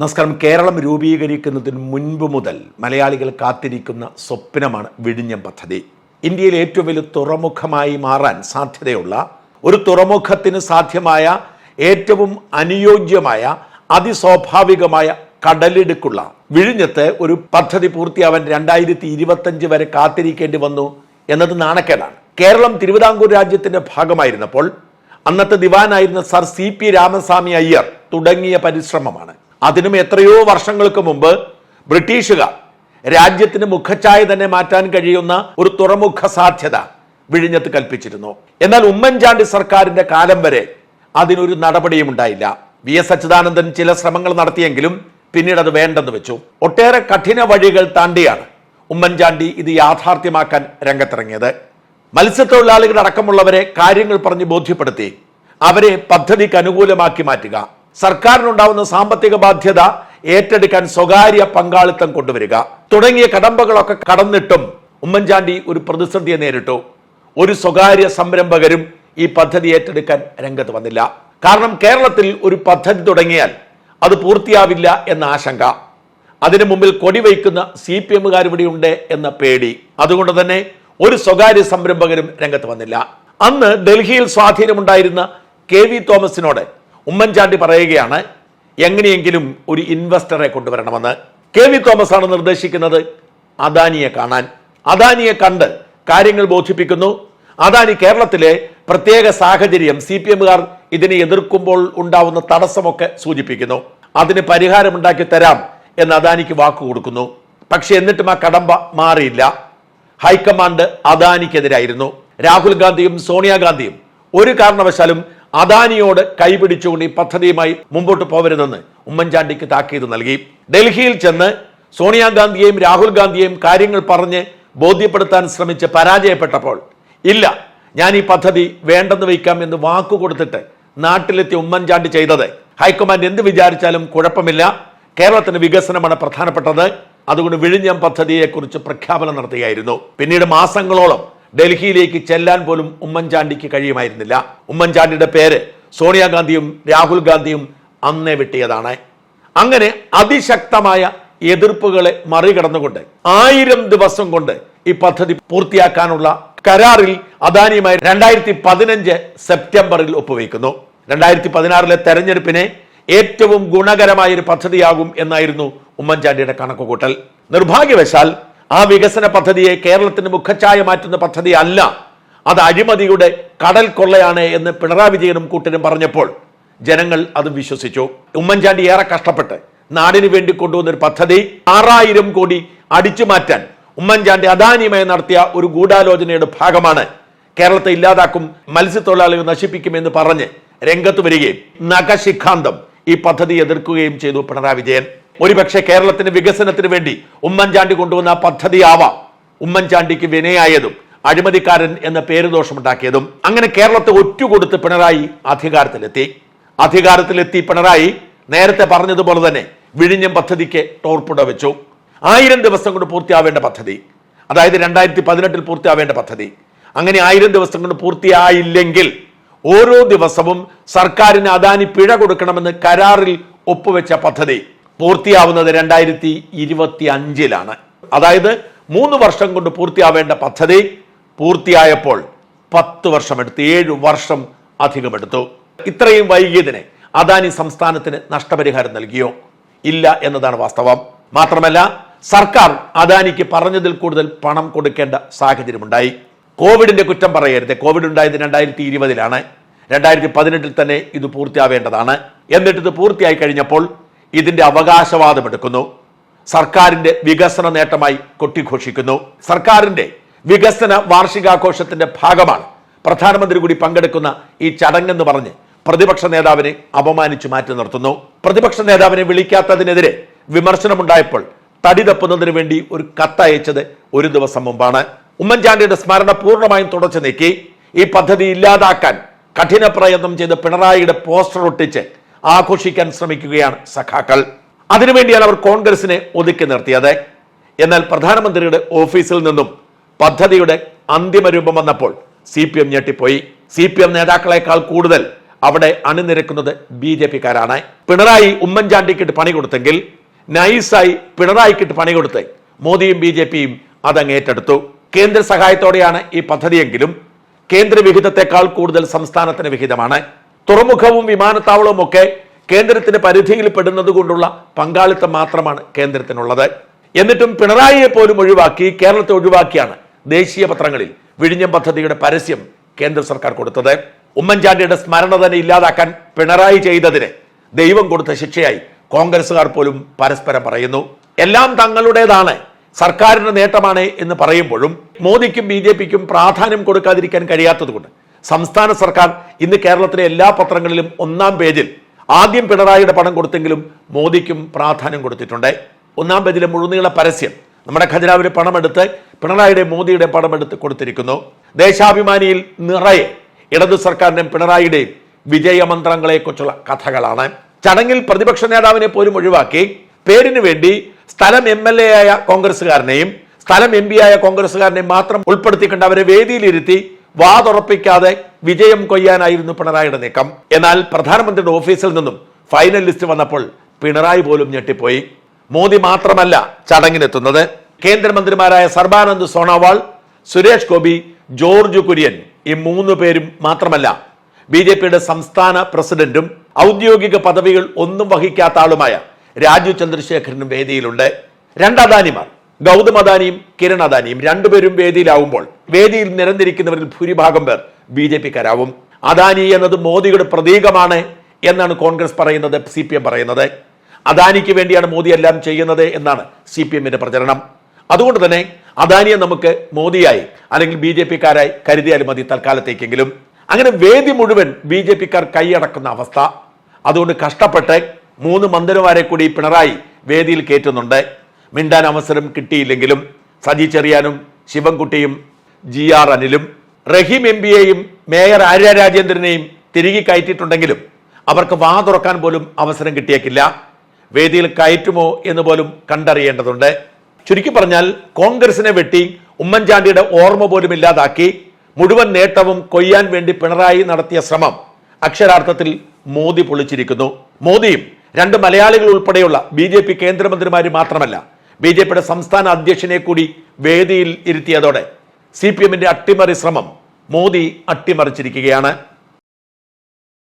നമസ്കാരം. കേരളം രൂപീകരിക്കുന്നതിന് മുൻപ് മുതൽ മലയാളികൾ കാത്തിരിക്കുന്ന സ്വപ്നമാണ് വിഴിഞ്ഞം പദ്ധതി. ഇന്ത്യയിൽ ഏറ്റവും വലിയ തുറമുഖമായി മാറാൻ സാധ്യതയുള്ള ഒരു തുറമുഖത്തിന് സാധ്യമായ ഏറ്റവും അനുയോജ്യമായ അതിസ്വാഭാവികമായ കടലിടുക്കുള്ള വിഴിഞ്ഞത്ത് ഒരു പദ്ധതി പൂർത്തിയാവാൻ രണ്ടായിരത്തി ഇരുപത്തഞ്ച് വരെ കാത്തിരിക്കേണ്ടി വന്നു എന്നത് നാണക്കേടാണ്. കേരളം തിരുവിതാംകൂർ രാജ്യത്തിന്റെ ഭാഗമായിരുന്നപ്പോൾ അന്നത്തെ ദിവാനായിരുന്ന sir C P Ramaswamy Iyer തുടങ്ങിയ പരിശ്രമമാണ്. അതിനും എത്രയോ വർഷങ്ങൾക്ക് മുമ്പ് ബ്രിട്ടീഷുകാർ രാജ്യത്തിന് മുഖച്ഛായ തന്നെ മാറ്റാൻ കഴിയുന്ന ഒരു തുറമുഖ സാധ്യത വിഴിഞ്ഞത്ത് കൽപ്പിച്ചിരുന്നു. എന്നാൽ ഉമ്മൻചാണ്ടി സർക്കാരിന്റെ കാലം വരെ അതിനൊരു നടപടിയും ഉണ്ടായില്ല. വി എസ് അച്യുതാനന്ദൻ ചില ശ്രമങ്ങൾ നടത്തിയെങ്കിലും പിന്നീട് അത് വേണ്ടെന്ന് വെച്ചു. ഒട്ടേറെ കഠിന വഴികൾ താണ്ടിയാണ് ഉമ്മൻചാണ്ടി ഇത് യാഥാർത്ഥ്യമാക്കാൻ രംഗത്തിറങ്ങിയത്. മത്സ്യത്തൊഴിലാളികൾ അടക്കമുള്ളവരെ കാര്യങ്ങൾ പറഞ്ഞ് ബോധ്യപ്പെടുത്തി അവരെ പദ്ധതിക്ക് അനുകൂലമാക്കി മാറ്റുക. സർക്കാരിനുണ്ടാവുന്ന സാമ്പത്തിക ബാധ്യത ഏറ്റെടുക്കാൻ സ്വകാര്യ പങ്കാളിത്തം കൊണ്ടുവരിക. തുടങ്ങിയ കടമ്പകളൊക്കെ കടന്നിട്ടും ഉമ്മൻചാണ്ടി ഒരു പ്രതിസന്ധിയെ നേരിട്ടു. ഒരു സ്വകാര്യ സംരംഭകരും ഈ പദ്ധതി ഏറ്റെടുക്കാൻ രംഗത്ത് വന്നില്ല. കാരണം കേരളത്തിൽ ഒരു പദ്ധതി തുടങ്ങിയാൽ അത് പൂർത്തിയാവില്ല എന്ന ആശങ്ക. അതിനു മുമ്പിൽ കൊടിവയ്ക്കുന്ന സി പി എമ്മുകാർ എന്ന പേടി. അതുകൊണ്ട് തന്നെ ഒരു സ്വകാര്യ സംരംഭകരും രംഗത്ത് വന്നില്ല. അന്ന് ഡൽഹിയിൽ സ്വാധീനമുണ്ടായിരുന്ന കെ വി തോമസിനോട് ഉമ്മൻചാണ്ടി പറയുകയാണ് എങ്ങനെയെങ്കിലും ഒരു ഇൻവെസ്റ്ററെ കൊണ്ടുവരണമെന്ന്. കെ വി തോമസ് ആണ് നിർദ്ദേശിക്കുന്നത് അദാനിയെ കാണാൻ. അദാനിയെ കണ്ട് കാര്യങ്ങൾ ബോധിപ്പിക്കുന്നു. അദാനി കേരളത്തിലെ പ്രത്യേക സാഹചര്യം സി പി എമ്മുകാർ ഇതിനെ എതിർക്കുമ്പോൾ ഉണ്ടാവുന്ന തടസ്സമൊക്കെ സൂചിപ്പിക്കുന്നു. അതിന് പരിഹാരമുണ്ടാക്കി തരാം എന്ന് അദാനിക്ക് വാക്കു കൊടുക്കുന്നു. പക്ഷെ എന്നിട്ടും ആ കടമ്പ മാറിയില്ല. ഹൈക്കമാൻഡ് അദാനിക്കെതിരായിരുന്നു. രാഹുൽ ഗാന്ധിയും സോണിയാഗാന്ധിയും ഒരു കാരണവശാലും അദാനിയോട് കൈപിടിച്ചുകൊണ്ട് ഈ പദ്ധതിയുമായി മുമ്പോട്ട് പോകരുതെന്ന് ഉമ്മൻചാണ്ടിക്ക് താക്കീത് നൽകി. ഡൽഹിയിൽ ചെന്ന് സോണിയാഗാന്ധിയെയും രാഹുൽ ഗാന്ധിയെയും കാര്യങ്ങൾ പറഞ്ഞ് ബോധ്യപ്പെടുത്താൻ ശ്രമിച്ച് പരാജയപ്പെട്ടപ്പോൾ ഇല്ല ഞാൻ ഈ പദ്ധതി വേണ്ടെന്ന് വയ്ക്കാം എന്ന് വാക്കു കൊടുത്തിട്ട് നാട്ടിലെത്തി ഉമ്മൻചാണ്ടി ചെയ്തത്. ഹൈക്കമാൻഡ് എന്ത് വിചാരിച്ചാലും കുഴപ്പമില്ല. കേരളത്തിന് വികസനമാണ് പ്രധാനപ്പെട്ടത്. അതുകൊണ്ട് വിഴിഞ്ഞം പദ്ധതിയെക്കുറിച്ച് പ്രഖ്യാപനം നടത്തുകയായിരുന്നു. പിന്നീട് മാസങ്ങളോളം ഡൽഹിയിലേക്ക് ചെല്ലാൻ പോലും ഉമ്മൻചാണ്ടിക്ക് കഴിയുമായിരുന്നില്ല. ഉമ്മൻചാണ്ടിയുടെ പേര് സോണിയാഗാന്ധിയും രാഹുൽ ഗാന്ധിയും അന്നേ വെട്ടിയതാണ്. അങ്ങനെ അതിശക്തമായ എതിർപ്പുകളെ മറികടന്നുകൊണ്ട് ആയിരം ദിവസം കൊണ്ട് ഈ പദ്ധതി പൂർത്തിയാക്കാനുള്ള കരാറിൽ അദാനിയുമായി രണ്ടായിരത്തി പതിനഞ്ച് സെപ്റ്റംബറിൽ ഒപ്പുവെക്കുന്നു രണ്ടായിരത്തി പതിനാറിലെ തെരഞ്ഞെടുപ്പിനെ ഏറ്റവും ഗുണകരമായ ഒരു പദ്ധതിയാകും എന്നായിരുന്നു ഉമ്മൻചാണ്ടിയുടെ കണക്കുകൂട്ടൽ. നിർഭാഗ്യവശാൽ ആ വികസന പദ്ധതിയെ കേരളത്തിന് മുഖച്ഛായ മാറ്റുന്ന പദ്ധതി അല്ല. അത് അഴിമതിയുടെ കടൽ കൊള്ളയാണ് എന്ന് പിണറായി വിജയനും കൂട്ടരും പറഞ്ഞപ്പോൾ ജനങ്ങൾ അത് വിശ്വസിച്ചു. ഉമ്മൻചാണ്ടി ഏറെ കഷ്ടപ്പെട്ട് നാടിന് വേണ്ടി കൊണ്ടുവന്നൊരു പദ്ധതി ആറായിരം കോടി അടിച്ചു മാറ്റാൻ ഉമ്മൻചാണ്ടി അദാനിയുമായി നടത്തിയ ഒരു ഗൂഢാലോചനയുടെ ഭാഗമാണ്. കേരളത്തെ ഇല്ലാതാക്കും മത്സ്യത്തൊഴിലാളികൾ നശിപ്പിക്കുമെന്ന് പറഞ്ഞ് രംഗത്ത് വരികയും നഖശിഖാന്തം ഈ പദ്ധതി എതിർക്കുകയും ചെയ്തു പിണറായി വിജയൻ. ഒരുപക്ഷെ കേരളത്തിന്റെ വികസനത്തിന് വേണ്ടി ഉമ്മൻചാണ്ടി കൊണ്ടുവന്ന പദ്ധതി ആവാം ഉമ്മൻചാണ്ടിക്ക് വിനയായതും അഴിമതിക്കാരൻ എന്ന പേരുദോഷമുണ്ടാക്കിയതും അങ്ങനെ കേരളത്തെ ഒറ്റുകൊടുത്ത് പിണറായി അധികാരത്തിലെത്തി. അധികാരത്തിലെത്തി പിണറായി നേരത്തെ പറഞ്ഞതുപോലെ തന്നെ വിഴിഞ്ഞം പദ്ധതിക്ക് ടോർപ്പിട വെച്ചു. ആയിരം ദിവസം കൊണ്ട് പൂർത്തിയാവേണ്ട പദ്ധതി. അതായത് രണ്ടായിരത്തി പതിനെട്ടിൽ പൂർത്തിയാവേണ്ട പദ്ധതി. അങ്ങനെ ആയിരം ദിവസം കൊണ്ട് പൂർത്തിയായില്ലെങ്കിൽ ഓരോ ദിവസവും സർക്കാരിന് അദാനി പിഴ കൊടുക്കണമെന്ന് കരാറിൽ ഒപ്പുവെച്ച പദ്ധതി. പൂർത്തിയാവുന്നത് രണ്ടായിരത്തി ഇരുപത്തി അഞ്ചിലാണ് അതായത് മൂന്ന് വർഷം കൊണ്ട് പൂർത്തിയാവേണ്ട പദ്ധതി പൂർത്തിയായപ്പോൾ പത്ത് വർഷമെടുത്തു ഏഴ് വർഷം അധികമെടുത്തു. ഇത്രയും വൈകിയതിനെ അദാനി സംസ്ഥാനത്തിന് നഷ്ടപരിഹാരം നൽകിയോ? ഇല്ല എന്നതാണ് വാസ്തവം. മാത്രമല്ല സർക്കാർ അദാനിക്ക് പറഞ്ഞതിൽ കൂടുതൽ പണം കൊടുക്കേണ്ട സാഹചര്യമുണ്ടായി. കോവിഡിന്റെ കുറ്റം പറയരുത്. കോവിഡ് ഉണ്ടായത് രണ്ടായിരത്തി ഇരുപതിലാണ് രണ്ടായിരത്തി പതിനെട്ടിൽ തന്നെ ഇത് പൂർത്തിയാവേണ്ടതാണ്. എന്നിട്ട് ഇത് പൂർത്തിയായി കഴിഞ്ഞപ്പോൾ ഇതിന്റെ അവകാശവാദം എടുക്കുന്നു. സർക്കാരിന്റെ വികസന നേട്ടമായി കൊട്ടിഘോഷിക്കുന്നു. സർക്കാരിന്റെ വികസന വാർഷികാഘോഷത്തിന്റെ ഭാഗമാണ് പ്രധാനമന്ത്രി കൂടി പങ്കെടുക്കുന്ന ഈ ചടങ്ങെന്ന് പറഞ്ഞ് പ്രതിപക്ഷ നേതാവിനെ അപമാനിച്ചു മാറ്റി നിർത്തുന്നു. പ്രതിപക്ഷ നേതാവിനെ വിളിക്കാത്തതിനെതിരെ വിമർശനമുണ്ടായപ്പോൾ തടി തപ്പുന്നതിന് വേണ്ടി ഒരു കത്തയച്ചത് ഒരു ദിവസം മുമ്പാണ്. ഉമ്മൻചാണ്ടിയുടെ സ്മരണ പൂർണമായും തുടച്ചു നീക്കി. ഈ പദ്ധതി ഇല്ലാതാക്കാൻ കഠിന പ്രയത്നം ചെയ്ത് പിണറായിയുടെ പോസ്റ്റർ ഒട്ടിച്ച് ആഘോഷിക്കാൻ ശ്രമിക്കുകയാണ് സഖാക്കൾ. അതിനുവേണ്ടിയാണ് അവർ കോൺഗ്രസിനെ ഒതുക്കി നിർത്തിയത്. എന്നാൽ പ്രധാനമന്ത്രിയുടെ ഓഫീസിൽ നിന്നും പദ്ധതിയുടെ അന്തിമ രൂപം വന്നപ്പോൾ സി പി എം ഞെട്ടിപ്പോയി. സി പി എം നേതാക്കളെക്കാൾ കൂടുതൽ അവിടെ അണിനിരക്കുന്നത് ബി ജെ പിക്കാരാണ്. പിണറായി ഉമ്മൻചാണ്ടിക്കിട്ട് പണി കൊടുത്തെങ്കിൽ നൈസായി പിണറായിക്കിട്ട് പണി കൊടുത്ത് മോദിയും ബി ജെ പിയും അതങ്ങ് ഏറ്റെടുത്തു. കേന്ദ്ര സഹായത്തോടെയാണ് ഈ പദ്ധതിയെങ്കിലും. കേന്ദ്ര വിഹിതത്തെക്കാൾ കൂടുതൽ സംസ്ഥാനത്തിന് വിഹിതമാണ്. തുറമുഖവും വിമാനത്താവളവും ഒക്കെ കേന്ദ്രത്തിന്റെ പരിധിയിൽ പെടുന്നതുകൊണ്ടുള്ള പങ്കാളിത്തം മാത്രമാണ് കേന്ദ്രത്തിനുള്ളത്. എന്നിട്ടും പിണറായിയെ പോലും ഒഴിവാക്കി കേരളത്തെ ഒഴിവാക്കിയാണ് ദേശീയ പത്രങ്ങളിൽ വിഴിഞ്ഞം പദ്ധതിയുടെ പരസ്യം കേന്ദ്ര സർക്കാർ കൊടുത്തത്. ഉമ്മൻചാണ്ടിയുടെ സ്മരണ തന്നെ ഇല്ലാതാക്കാൻ പിണറായി ചെയ്തതിന് ദൈവം കൊടുത്ത ശിക്ഷയായി കോൺഗ്രസുകാർ പോലും പരസ്പരം പറയുന്നു. എല്ലാം തങ്ങളുടേതാണ് സർക്കാരിന്റെ നേട്ടമാണ് എന്ന് പറയുമ്പോഴും മോദിക്കും ബി പ്രാധാന്യം കൊടുക്കാതിരിക്കാൻ കഴിയാത്തതുകൊണ്ട് സംസ്ഥാന സർക്കാർ ഇന്ന് കേരളത്തിലെ എല്ലാ പത്രങ്ങളിലും ഒന്നാം പേജിൽ ആദ്യം പിണറായിയുടെ പണം കൊടുത്തെങ്കിലും മോദിക്കും പ്രാധാന്യം കൊടുത്തിട്ടുണ്ട്. ഒന്നാം പേജിലെ മുഴുനീള പരസ്യം നമ്മുടെ ഖജനാവിലെ പണമെടുത്ത് പിണറായിയുടെ മോദിയുടെ പണമെടുത്ത് കൊടുത്തിരിക്കുന്നു. ദേശാഭിമാനിയിൽ നിറയെ ഇടതു സർക്കാരിന്റെയും പിണറായിയുടെയും വിജയമന്ത്രങ്ങളെക്കുറിച്ചുള്ള കഥകളാണ്. ചടങ്ങിൽ പ്രതിപക്ഷ നേതാവിനെ പോലും ഒഴിവാക്കി പേരിന് വേണ്ടി സ്ഥലം എം എൽ എ ആയ കോൺഗ്രസ്സുകാരനെയും സ്ഥലം എം പി ആയ കോൺഗ്രസ്സുകാരനെയും മാത്രം ഉൾപ്പെടുത്തിക്കൊണ്ട് അവരെ വേദിയിലിരുത്തി വാതുറപ്പിക്കാതെ വിജയം കൊയ്യാനായിരുന്നു പിണറായിയുടെ നീക്കം. എന്നാൽ പ്രധാനമന്ത്രിയുടെ ഓഫീസിൽ നിന്നും ഫൈനൽ ലിസ്റ്റ് വന്നപ്പോൾ പിണറായി പോലും ഞെട്ടിപ്പോയി. മോദി മാത്രമല്ല ചടങ്ങിനെത്തുന്നത്. കേന്ദ്രമന്ത്രിമാരായ സർബാനന്ദ് സോണോവാൾ സുരേഷ് ഗോപി ജോർജ് കുര്യൻ ഈ മൂന്ന് പേരും മാത്രമല്ല ബി ജെ പിയുടെ സംസ്ഥാന പ്രസിഡന്റും ഔദ്യോഗിക പദവികൾ ഒന്നും വഹിക്കാത്ത ആളുമായ രാജു ചന്ദ്രശേഖരനും വേദിയിലുണ്ട്. രണ്ട് അദാനിമാർ ഗൗതം അദാനിയും കിരൺ അദാനിയും രണ്ടുപേരും വേദിയിലാവുമ്പോൾ വേദിയിൽ നിരന്നിരിക്കുന്നവരിൽ ഭൂരിഭാഗം പേർ ബി ജെ പിക്കാരാവും. അദാനി എന്നത് മോദിയുടെ പ്രതീകമാണ് എന്നാണ് കോൺഗ്രസ് പറയുന്നത് സി പി എം പറയുന്നത്. അദാനിക്ക് വേണ്ടിയാണ് മോദി എല്ലാം ചെയ്യുന്നത് എന്നാണ് സി പി എമ്മിന്റെ പ്രചരണം. അതുകൊണ്ട് തന്നെ അദാനിയെ നമുക്ക് മോദിയായി അല്ലെങ്കിൽ ബി ജെ പിക്കാരായി കരുതിയാലും മതി തൽക്കാലത്തേക്കെങ്കിലും. അങ്ങനെ വേദി മുഴുവൻ ബി ജെ പിക്കാർ കൈയടക്കുന്ന അവസ്ഥ. അതുകൊണ്ട് കഷ്ടപ്പെട്ട് മൂന്ന് മന്ത്രിമാരെ കൂടി പിണറായി വേദിയിൽ കയറ്റുന്നുണ്ട്. മിണ്ടാൻ അവസരം കിട്ടിയില്ലെങ്കിലും സജി ചെറിയാനും ശിവൻകുട്ടിയും ജി ആർ അനിലും റഹീം എം പിയെയും മേയർ ആര്യ രാജേന്ദ്രനെയും തിരികെ കയറ്റിയിട്ടുണ്ടെങ്കിലും അവർക്ക് വാ തുറക്കാൻ പോലും അവസരം കിട്ടിയേക്കില്ല. വേദിയിൽ കയറ്റുമോ എന്ന് പോലും കണ്ടറിയേണ്ടതുണ്ട്. ചുരുക്കി പറഞ്ഞാൽ കോൺഗ്രസിനെ വെട്ടി ഉമ്മൻചാണ്ടിയുടെ ഓർമ്മ പോലും ഇല്ലാതാക്കി മുഴുവൻ നേട്ടവും കൊയ്യാൻ വേണ്ടി പിണറായി നടത്തിയ ശ്രമം അക്ഷരാർത്ഥത്തിൽ മോദി പൊളിച്ചിരിക്കുന്നു. മോദിയും രണ്ട് മലയാളികൾ ഉൾപ്പെടെയുള്ള ബി കേന്ദ്രമന്ത്രിമാരും മാത്രമല്ല ബി ജെ പിയുടെ സംസ്ഥാന അധ്യക്ഷനെ കൂടി വേദിയിൽ ഇരുത്തിയതോടെ സി പി എമ്മിന്റെ അട്ടിമറി ശ്രമം മോദി അട്ടിമറിച്ചിരിക്കുകയാണ്.